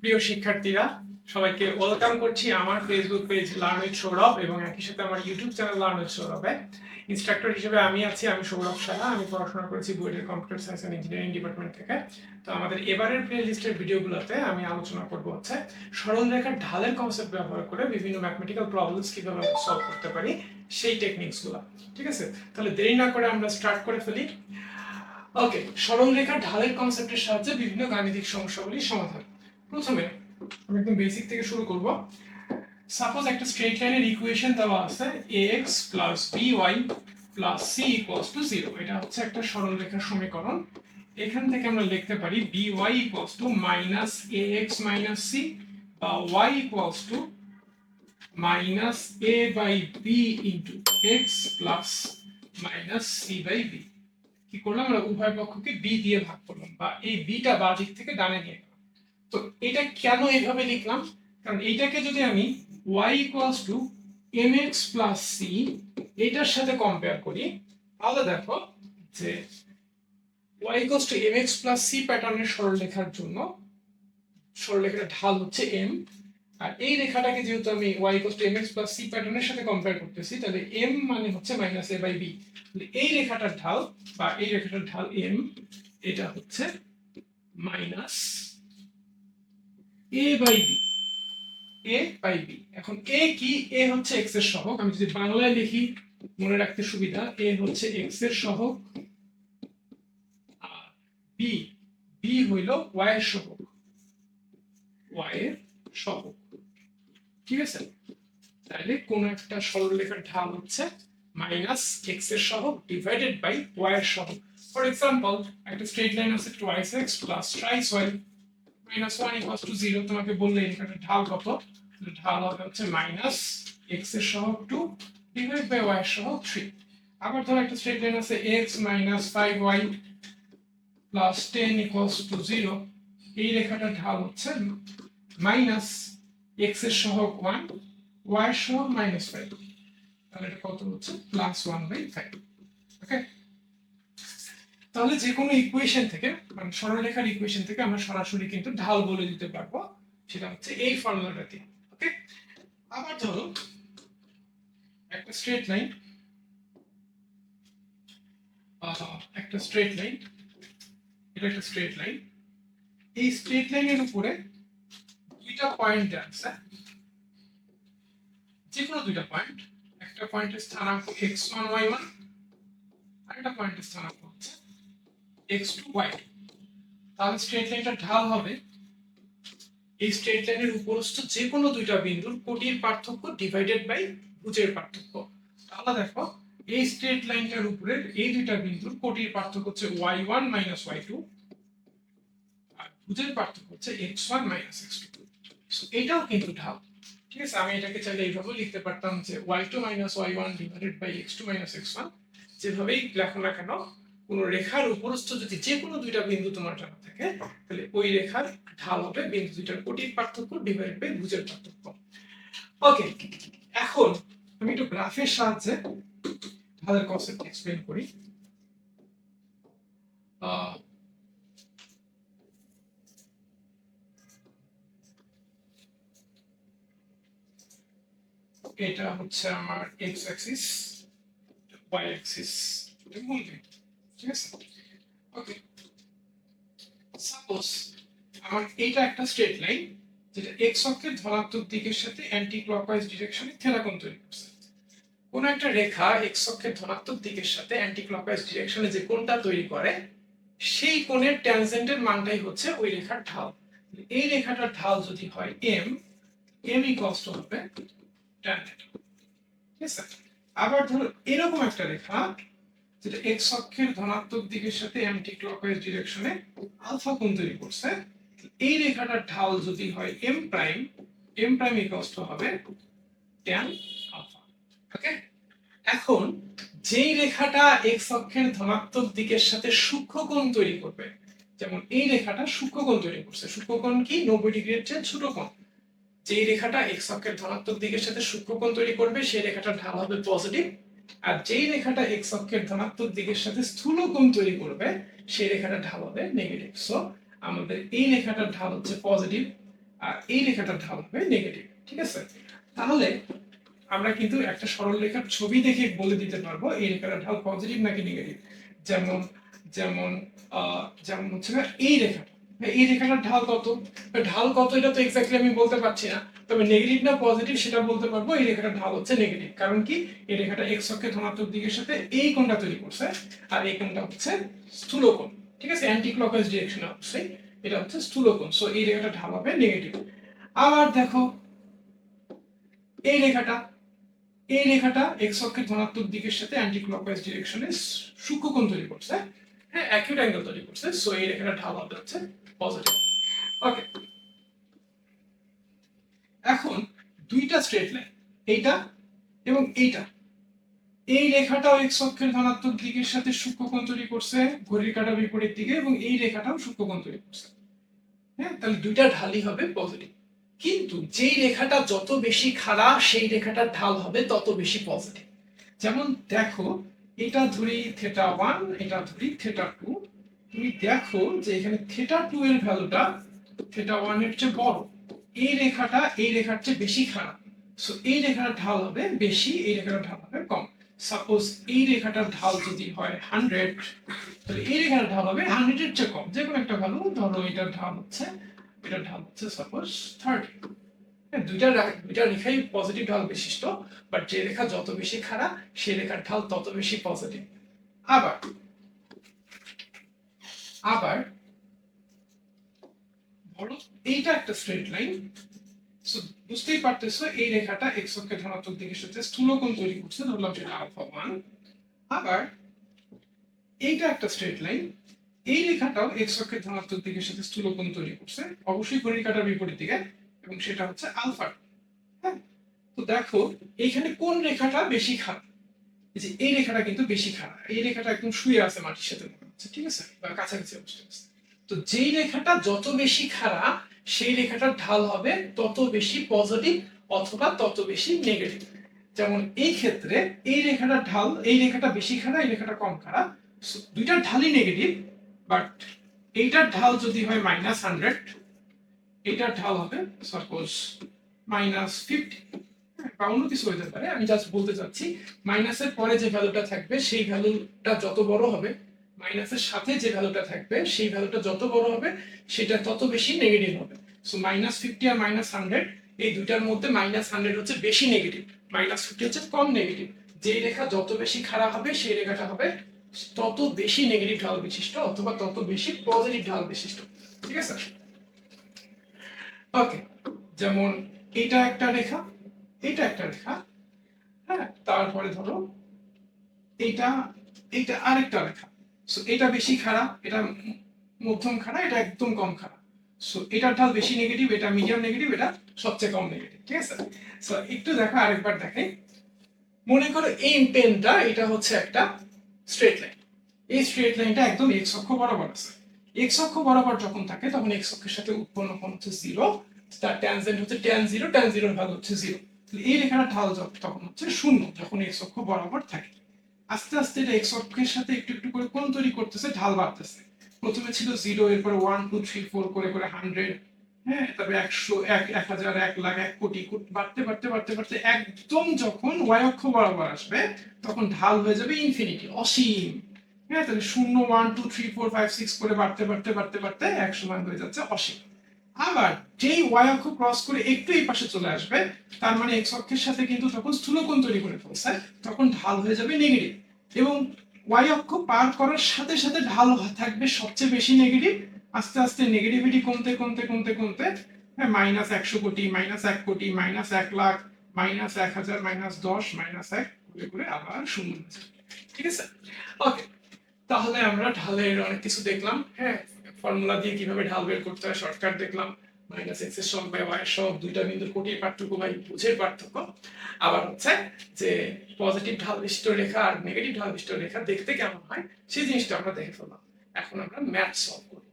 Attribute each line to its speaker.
Speaker 1: প্রিয় শিক্ষার্থীরা, সবাইকে ওয়েলকাম করছি আমার Facebook page learn with Sourav এবং একই সাথে আমার ইউটিউব চ্যানেল লার্ন উইথ সৌরভে ইনস্ট্রাক্টর হিসেবে আমি আছি, আমি সৌরভ সাহা আমি পড়াশোনা করেছি বুয়েটের computer science and engineering department থেকে। তো আমাদের এবারের প্লে লিস্টের ভিডিওগুলোতে আমি আলোচনা করব হচ্ছে সরল রেখার ঢালের কনসেপ্ট ব্যবহার করে বিভিন্ন ম্যাথমেটিক্যাল প্রবলেমস কীভাবে সলভ করতে পারি সেই টেকনিক্সগুলো ঠিক আছে? তাহলে দেরি না করে আমরা স্টার্ট করে ফেলি। ওকে সরল রেখার ঢালের কনসেপ্টের সাহায্যে বিভিন্ন গাণিতিক সমস্যাগুলি সমাধান প্রথমে আমি একদম বেসিক থেকে শুরু করব। সাপোজ একটা স্ট্রেট লাইনের ইকুয়েশন দেওয়া আছে, ax plus by plus c equals to zero এটা হচ্ছে একটা সরল রেখার সমীকরণ। এখান থেকে আমরা লিখতে পারি by equals to minus ax minus c বা y equals to minus a by b into x plus minus c by b কি করলাম? আমরা উভয় পক্ষকে b দিয়ে ভাগ করলাম বা এই bটা বাঁ দিক থেকে ডানে নিয়ে তো এটা কেন এইভাবে লিখলাম? কারণ এইটাকে যদি আমি y equals to mx plus c এটার সাথে কম্পেয়ার করি, তাহলে দেখো যে y equals to mx plus c প্যাটার্নের সরলরেখার জন্য সরলরেখার ঢাল হচ্ছে m আর এই রেখাটাকে যেহেতু আমি y equals to mx plus c প্যাটার্নের সাথে কম্পেয়ার করতেছি, তাহলে m মানে হচ্ছে মাইনাস a বাই b এই রেখাটার ঢাল বা এই রেখাটার ঢাল m, এটা হচ্ছে minus a by b. A by b. এখন a কি? A হচ্ছে x এর সহগ। আমি যদি বাংলায় লিখি, মনে রাখতে সুবিধা, a হচ্ছে x এর সহগ আর b b হইল y এর সহগ। Y এর সহগ। ঠিক আছে? তাহলে কোন একটা সরলরেখার ঢাল হচ্ছে মাইনাস x এর সহগ ডিভাইডেড বাই y এর সহগ। ফর এক্সাম্পল একটা স্ট্রেট লাইন আছে twice x plus thrice y minus one equals to zero তোমাকে বললে এখানে ঢাল কত? ঢাল হবে হচ্ছে মাইনাস এক্সের সহগ টু ডিভাইড বাই ওয়াই এর সহগ থ্রি আবার ধরো একটা স্ট্রেট লাইন আছে x minus five y plus ten equals to zero এই রেখাটার ঢাল হচ্ছে মাইনাস এক্সের সহগ ওয়ান ওয়াই এর সহগ মাইনাস ফাইভ তাহলে এটা কত হচ্ছে? Plus one by five okay তাহলে যে কোনো ইকুয়েশন থেকে মানে সরলরেখার ইকুয়েশন থেকে আমরা সরাসরি কিন্তু ঢাল বলে দিতে পারব। সেটা হচ্ছে এই ফর্মুলাটা দিয়ে ওকে আবার ধরো, একটা স্ট্রেট লাইন একটা স্ট্রেট লাইন এটা একটা স্ট্রেট লাইন এই স্ট্রেট লাইনের উপরে দুইটা পয়েন্ট আছে। যে কোনো দুইটা পয়েন্ট একটা পয়েন্টের স্থানাঙ্ক এক্স ওয়ান ওয়াই ওয়ান আর একটা পয়েন্টের স্থানাঙ্ক হচ্ছে এক্স টু ওয়াই তাহলে স্ট্রেট লাইনটা ঢাল হবে। এই স্ট্রেট লাইনের উপরস্থ যে কোনো দুইটা বিন্দুর কোটির পার্থক্য ডিভাইডেড বাই ভুজের পার্থক্য। তাহলে দেখো, এই স্ট্রেট লাইনটার উপরের এই দুইটা বিন্দুর কোটির পার্থক্য হচ্ছে y one minus y two আর ভুজের পার্থক্য হচ্ছে x one minus x two এটাও কিন্তু ঢাল। ঠিক আছে? আমি এটাকে চাইলে এইভাবে লিখতে পারতাম যে y two minus y one divided by x two minus x one যেভাবেই লেখো না কেন কোন রেখার উপরস্থ যদি যে কোনো দুইটা বিন্দু তোমার জানা থাকে, তাহলে ওই রেখার ঢাল হবে বিন্দু দুইটার কোটির পার্থক্য ডিভাইড বাই ভুজের পার্থক্য। ওকে এখন আমি একটু গ্রাফের সাহায্যে ঢালের কনসেপ্ট এক্সপ্লেন করি। এটা হচ্ছে আমার এক্স অ্যাক্সিস ওয়াই অ্যাক্সিস বলবে তৈরি করে, সেই কোণের ট্যানজেন্টের মানটাই হচ্ছে ওই রেখার ঢাল। এই রেখাটার ঢাল যদি হয় এম এম ইকুয়ালস টু হবে। ঠিক আছে? আবার ধরো এরকম একটা রেখা যেটা এক্স অক্ষের ধনাত্মক দিকের সাথে অ্যান্টি ক্লকওয়াইজ ডিরেকশনে আলফা কোণ তৈরি করছে, এই রেখাটার ঢাল যদি হয় m prime m prime equals to হবে ট্যান আলফা ওকে এখন যেই রেখাটা এক্স অক্ষের ধনাত্মক দিকের সাথে সূক্ষ্ম কোণ তৈরি করবে, যেমন এই রেখাটা সূক্ষ্ম কোণ তৈরি করছে, সূক্ষ্ম কোণ কি? নব্বই ডিগ্রির চেয়ে ছোট কোণ। যেই রেখাটা এক্স অক্ষের ধনাত্মক দিকের সাথে সূক্ষ্ম কোণ তৈরি করবে, সেই রেখাটার ঢাল হবে পজিটিভ আর যেই রেখাটা এক্স অক্ষের ধনাত্মক দিকের সাথে স্থূল কোণ তৈরি করবে, সেই রেখাটার ঢাল হবে নেগেটিভ সো আমাদের এই রেখাটার ঢাল হচ্ছে পজিটিভ আর এই রেখাটার ঢাল হবে নেগেটিভ ঠিক আছে? তাহলে আমরা কিন্তু একটা সরল রেখার ছবি দেখে বলে দিতে পারব, এই রেখাটার ঢাল পজিটিভ নাকি নেগেটিভ যেমন যেমন যেমন হচ্ছে না, এই রেখাটা এই রেখাটার ঢাল কত? ঢাল কত এটা তো এক্স্যাক্টলি আমি বলতে পারছি না। তবে নেগেটিভ না পজিটিভ সেটা বলতে পারব, এই রেখাটার ঢাল হচ্ছে নেগেটিভ কারণ কি? এই রেখাটা এক্স অক্ষে ধনাত্মক দিকের সাথে এই কোণটা তৈরি করছে, আর এই কোণটা হচ্ছে স্থূলকোণ ঠিক আছে? অ্যান্টি ক্লকওয়াইজ ডিরেকশনে অবশ্যই এটা হচ্ছে স্থূলকোণ সো এই রেখাটা ঢাল হবে নেগেটিভ আবার দেখো, এই রেখাটা এই রেখাটা এক্স অক্ষের ধনাত্মক দিকের সাথে অ্যান্টি ক্লকওয়াইজ ডিরেকশনে সূক্ষ্মকোণ তৈরি করছে। হ্যাঁ অ্যাকিউট অ্যাঙ্গেল তৈরি করছে। সো এই রেখাটা ঢাল হবে হচ্ছে পজিটিভ ওকে এখন দুইটা স্ট্রেট লাইন এইটা এবং এইটা। এই রেখাটাও এক্স অক্ষের ধনাত্মক দিকের সাথে সূক্ষ্মকোণ তৈরি করছে, ঘড়ির কাঁটা বিপরীত দিকে এবং এই রেখাটাও সূক্ষ্মকোণ তৈরি করছে। হ্যাঁ তাহলে দুইটা ঢালই হবে পজিটিভ কিন্তু যেই রেখাটা যত বেশি খাড়া, সেই রেখাটার ঢাল হবে তত বেশি পজিটিভ যেমন দেখো, এটা ধরি থেটা ওয়ান এটা ধরি থেটা টু তুমি দেখো যে এখানে থেটা টু এর ভ্যালুটা থেটা ওয়ানের চেয়ে বড়। এই রেখাটা এই রেখার চেয়ে বেশি খারাপ। সো এই রেখাটার ঢাল হবে বেশি, এই রেখাটার ঢাল হবে কম। সাপোজ এই রেখাটার ঢাল যদি হয় হান্ড্রেড তাহলে এই রেখাটার ঢাল হবে হান্ড্রেড এর চেয়ে কম। যে কোনো একটা ভ্যালু, ধরো এটার ঢাল হচ্ছে, এটার ঢাল হচ্ছে সাপোজ থার্টি দুইটা দুইটা রেখাই পজিটিভ ঢাল বিশিষ্ট বাট যে রেখা যত বেশি খারাপ সেই রেখার ঢাল তত বেশি পজিটিভ আবার আবার ধরো এইটা একটা স্ট্রেট লাইন সো বুঝতেই পারতেছো, এই রেখাটা এক্স অক্ষের ধনাত্মক দিকের সাথে স্থূলকোণ তৈরি করছে, ধরলাম যেটা আলফা ওয়ান আবার, এইটা একটা স্ট্রেট লাইন এই রেখাটাও এক্স অক্ষের ধনাত্মক দিকের সাথে স্থূলকোণ তৈরি করছে, অবশ্যই ঘড়ির কাঁটার বিপরীত দিকে, এবং সেটা হচ্ছে আলফা হ্যাঁ? তো দেখো, এইখানে কোন রেখাটা বেশি খারাপ? যে এই রেখাটা কিন্তু বেশি খারাপ। এই রেখাটা একদম শুয়ে আছে মাটির সাথে মনে হচ্ছে ঠিক আছে? বা কাছাকাছি অবস্থা আছে। তো যেই রেখাটা যত বেশি খারাপ সেই রেখাটার ঢাল হবে তত বেশি পজিটিভ অথবা তত বেশি নেগেটিভ যেমন এই ক্ষেত্রে এই রেখাটার ঢাল এই রেখাটা বেশি খারাপ এই রেখাটা কম So, দুইটার ঢালই নেগেটিভ বাট এইটার ঢাল যদি হয় মাইনাস হান্ড্রেড এইটার ঢাল হবে সাপোজ মাইনাস ফিফটি বা অন্য কিছু হতে পারে। আমি জাস্ট বলতে চাচ্ছি মাইনাসের পরে যে ভ্যালুটা থাকবে, সেই ভ্যালুটা যত বড় হবে মাইনাসের সাথে যে ভ্যালুটা থাকবে, সেই ভ্যালুটা যত বড় হবে, সেটা তত বেশি নেগেটিভ হবে। সো মাইনাস ফিফটি আর মাইনাস হান্ড্রেড এই দুইটার মধ্যে মাইনাস হান্ড্রেড হচ্ছে বেশি নেগেটিভ মাইনাস ফিফটি হচ্ছে কম নেগেটিভ যেই রেখা যত বেশি খারাপ হবে, সেই রেখাটা হবে তত বেশি নেগেটিভ ঢাল বিশিষ্ট অথবা তত বেশি পজিটিভ ঢাল বিশিষ্ট। ঠিক আছে? ওকে যেমন এটা একটা রেখা এটা একটা রেখা হ্যাঁ? তারপরে ধরো এটা এটা আরেকটা রেখা। সো এটা বেশি খারাপ এটা মধ্যম খারাপ এটা একদম কম খারাপ সো এটার ঢাল বেশি নেগেটিভ এটা মিডিয়াম নেগেটিভ এটা সবচেয়ে কম নেগেটিভ ঠিক আছে? সো একটু দেখো, আরেকবার দেখাই মনে করো এই পেনটা, এটা হচ্ছে একটা স্ট্রেট লাইন এই স্ট্রেট লাইনটা একদম এক্স অক্ষ বরাবর আছে। এক্স অক্ষ বরাবর যখন থাকে, তখন এক্স অক্ষের সাথে উৎপন্ন কোণ হচ্ছে জিরো তার ট্যানজেন্ট হচ্ছে ট্যান জিরো ট্যান জিরোর ভ্যালু হচ্ছে জিরো এই রেখাটা ঢাল তখন হচ্ছে শূন্য, যখন এক্স অক্ষ বরাবর থাকে। আস্তে আস্তে এটা এক্স অক্ষের সাথে একটু একটু করে কোণ তৈরি করতেছে, ঢাল বাড়তেছে। প্রথমে ছিল জিরো এরপরে ওয়ান টু থ্রি ফোর করে করে হান্ড্রেড হ্যাঁ তারপরে একশো, এক এক হাজার, এক লাখ, এক কোটি বাড়তে বাড়তে বাড়তে বাড়তে একদম যখন ওয়াই অক্ষ বরাবর আসবে, তখন ঢাল হয়ে যাবে ইনফিনিটি অসীম। হ্যাঁ তাহলে শূন্য one two three four five six করে বাড়তে বাড়তে বাড়তে বাড়তে এক সময় হয়ে যাচ্ছে অসীম। আবার যেই ওয়াই অক্ষ ক্রস করে একটু এই পাশে চলে আসবে, তার মানে এক্স অক্ষের সাথে কিন্তু তখন স্থূলকোণ তৈরি করে ফেলছে, তখন ঢাল হয়ে যাবে নেগেটিভ এবং ওয়াই অক্ষ পার করার সাথে সাথে ঢাল থাকবে সবচেয়ে বেশি নেগেটিভ আস্তে আস্তে নেগেটিভিটি কমতে কমতে কমতে কমতে হ্যাঁ মাইনাস একশো কোটি মাইনাস এক কোটি মাইনাস এক লাখ মাইনাস এক হাজার মাইনাস দশ মাইনাস এক, করে করে আবার শূন্য। ঠিক আছে? ওকে তাহলে আমরা ঢালের অনেক কিছু দেখলাম হ্যাঁ? ফর্মুলা দিয়ে কীভাবে ঢাল বের করতে হয় শর্টকাট দেখলাম মাইনাস এক্সের বাই ওয়াই সব দুইটা বিন্দুর কোটির পার্থক্য বাই বুঝের পার্থক্য। আবার হচ্ছে যে পজিটিভ ঢাল বিশিষ্ট রেখা আর নেগেটিভ ঢাল বিশিষ্ট রেখা দেখতে কেমন হয়, সেই জিনিসটা আমরা দেখে ফেললাম। এখন আমরা ম্যাথ সলভ করি।